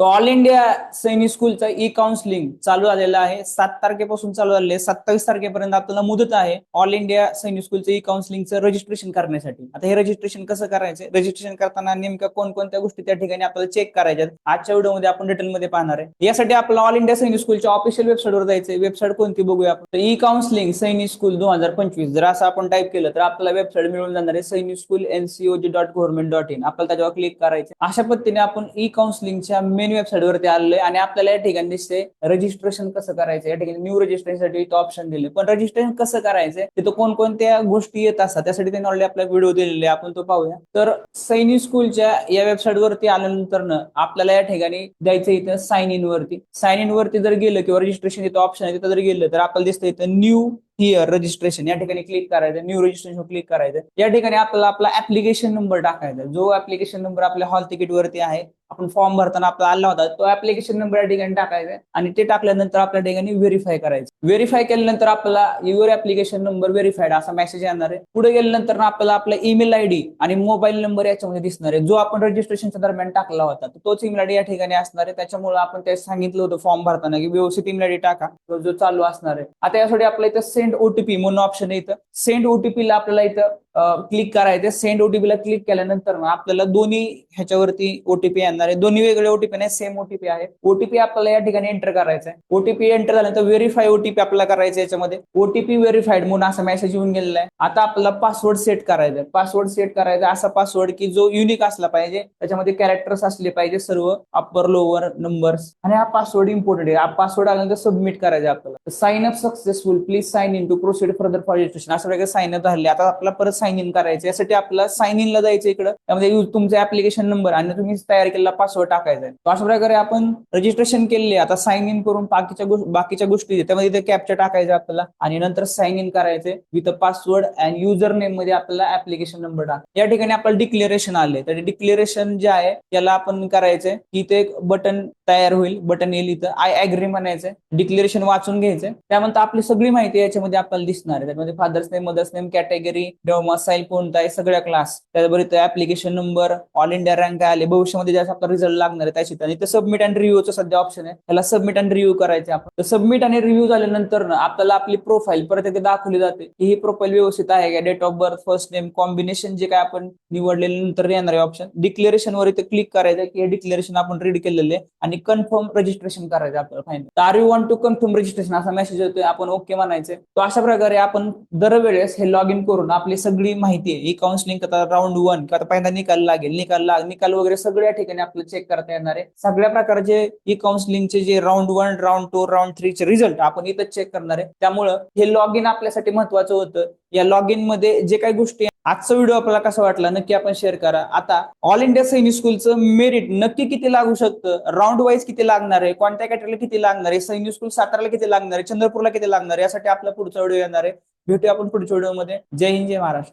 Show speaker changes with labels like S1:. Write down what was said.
S1: तो all India सैनिक स्कूलचा E counselling चालू झालेलं आहे. सात तारखेपासून चालू झालेलं आहे. सत्तावीस तारखेपर्यंत आपल्याला मुदत आहे ऑल इंडिया सैनिक स्कूलचं ई काउन्सिलिंगचं रजिस्ट्रेशन करण्यासाठी. आता हे रजिस्ट्रेशन कसं करायचं? रजिस्ट्रेशन करताना नेमक्या कोणकोणत्या गोष्टी त्या ठिकाणी आपल्याला चेक करायच्या आजच्या व्हिडिओमध्ये आपण डिटेलमध्ये पाहणार आहे. यासाठी आपल्याला ऑल इंडिया सैनिक स्कूलच्या ऑफिशियल वेबसाईटवर जायचं वेबसाईट कोणती बघूया आपण. ई काउन्सिलिंग सैनिक स्कूल दोन हजार पंचवीस. जर असं आपण टाईप केलं तर आपल्याला वेबसाईट मिळून जाणार आहे सैनिक school NCOG dot government dot in आपल्याला त्याच्यावर क्लिक करायचं अशा पद्धतीने आपण ई काउन्सिलिंगच्या मेन वेबसाईट वरती आलोय आणि आपल्याला या ठिकाणी दिसते रजिस्ट्रेशन कसं करायचं? या ठिकाणी न्यू रजिस्ट्रेशनसाठी ऑप्शन दिले पण रजिस्ट्रेशन कसं करायचं तिथं कोणकोणत्या गोष्टी येत असतात? त्यासाठी त्यांनी ऑलरेडी आपला व्हिडिओ दिलेले आपण तो पाहूया. तर सैनिक स्कूलच्या या वेबसाईट वरती आल्यानंतर आपल्याला या ठिकाणी द्यायचं इथं साइन इन वरती. साइन इन वरती जर गेलं किंवा रजिस्ट्रेशन इथं ऑप्शन आहे तिथं जर गेलं तर आपल्याला दिसतं इथं न्यू हिअर रजिस्ट्रेशन या ठिकाणी क्लिक करायचं न्यू रजिस्ट्रेशन क्लिक करायचं. या ठिकाणी आपल्याला आपला ऍप्लिकेशन नंबर टाकायचा. जो ऍप्लिकेशन नंबर आपल्या हॉल तिकीट वरती आहे आपण फॉर्म भरताना आपला आला होता तो ऍप्लिकेशन नंबर या ठिकाणी टाकायचा आणि ते टाकल्यानंतर आपल्या ठिकाणी व्हेरीफाय करायचं. व्हेरीफाय केल्यानंतर आपल्याला युअर ऍप्लिकेशन नंबर व्हेरीफाईड असा मेसेज येणार आहे. पुढे गेल्यानंतर ना आपल्याला आपला ईमेल आयडी आणि मोबाईल नंबर याच्यामध्ये दिसणार आहे. जो आपण रजिस्ट्रेशनच्या दरम्यान टाकला होता तोच ईमेल आयडी या ठिकाणी असणार आहे. त्याच्यामुळे आपण ते सांगितलं होतं फॉर्म भरताना की व्यवस्थित ईमेल आयडी टाका. जो चालू असणार आहे. आता यासाठी आपल्या इथं सेंड ओटीपी म्हणून ऑप्शन आहे इथं. सेंड ओटीपीला आपल्याला इथं क्लिक करायचं. सेंड ओटीपीला क्लिक केल्यानंतर ना आपल्याला दोन्ही ह्याच्यावरती ओटीपी येणार आहे. दोन्ही वेगळे ओटीपी नाही सेम ओटीपी आहे. ओटीपी आपल्याला या ठिकाणी एंटर करायचा आहे. ओटीपी एंटर झाल्यानंतर व्हेरीफाय ओटीपी आपल्याला करायचं याच्यामध्ये. ओटीपी व्हेरीफाईड म्हणून असा मेसेज येऊन गेलेला आहे. आता आपल्याला पासवर्ड सेट करायचा आहे. पासवर्ड सेट करायचा असा पासवर्ड की जो युनिक असला पाहिजे. त्याच्यामध्ये कॅरेक्टर्स असले पाहिजे सर्व. अप्पर लोअर नंबर्स आणि हा पासवर्ड इम्पॉर्टंट आहे. हा पासवर्ड आल्यानंतर सबमिट करायचा आपल्याला. Sign up successful please sign in to proceed further for registration असं वेगळं साइन अप झाले. आता आपला परत साइन इन करायचं. यासाठी आपल्याला साइन इन ला जायचं इकडं. त्यामध्ये तुमचा ऍप्लिकेशन नंबर आणि तुम्ही तयार केलेला पासवर्ड टाकायचा आहे. अशा प्रकारे आपण रजिस्ट्रेशन केले आता साइन इन करून बाकीच्या बाकीच्या गोष्टी त्यामध्ये इथे कॅप्चर टाकायचं आपल्याला. आणि नंतर साइन इन करायचे विथ पासवर्ड अँड युजर नेममध्ये आपल्याला ऍप्लिकेशन नंबर टाक. या ठिकाणी आपल्याला डिक्लेरेशन आले तर डिक्लेरेशन जे आहे याला आपण करायचंय की इथे एक बटन तयार होईल. बटन येईल इथं. आय अग्री म्हणायचंय डिक्लेरेशन वाचून घ्यायचंय त्यानंतर आपली सगळी माहिती याच्यामध्ये आपल्याला दिसणार आहे. त्यामध्ये father's name mother's name category domicile कोणता आहे सगळ्या क्लास त्याचबरोबर इथं application number all India rank आले भविष्यामध्ये ज्याचा आपला रिझल्ट लागणार आहे त्याची आणि इथं सबमिट अँड रिव्ह्यूचं सध्या ऑप्शन आहे. त्याला सबमिट अँड रिव्ह्यू करायचे आपण. तर सबमिट आणि रिव्ह्यू झाल्यानंतर ना आपल्याला आपली प्रोफाईल परत इथे दाखवली जाते. की ही प्रोफाईल व्यवस्थित आहे का? Date of birth first name combination जे काय आपण निवडलेलं नंतर येणार आहे ऑप्शन डिक्लेरेशन वर इथे क्लिक करायचं की हे डिक्लेरेशन आपण रीड केलेले आहे आणि कन्फर्म रजिस्ट्रेशन करायचं आपल्याला final are you want to confirm registration असा मेसेज येतोय आपण ओके म्हणायचे तो अशा प्रकारे आपण दरवेळेस हे लॉग इन करून आपली सगळी माहिती आहे. ही काउन्सिलिंग आता राऊंड वन किंवा आता पहिला निकाल लागेल निकाल लाग निकाल वगैरे सगळ्या ठिकाणी आपल्याला चेक करता येणार आहे. सगळ्या प्रकारचे ई काउन्सिलिंगचे जे round one round two round थ्रीचे result आपण इथं चेक करणार आहे. त्यामुळं हे लॉग इन आपल्यासाठी महत्वाचं होतं. या लॉग इनमध्ये जे काही गोष्टी आजचा व्हिडिओ आपल्याला कसा वाटला नक्की आपण शेअर करा. आता ऑल इंडिया सैनिक स्कूलचं मेरिट नक्की किती लागू शकतं? राऊंड वाईज किती लागणार आहे? कोणत्या कॅटेगरीला किती लागणार आहे? सैनिक स्कूल साताराला किती लागणार आहे? चंद्रपूरला किती लागणार आहे? यासाठी आपला पुढचा व्हिडिओ येणार आहे. भेटूया आपण पुढच्या व्हिडिओमध्ये जय हिंद जय महाराष्ट्र.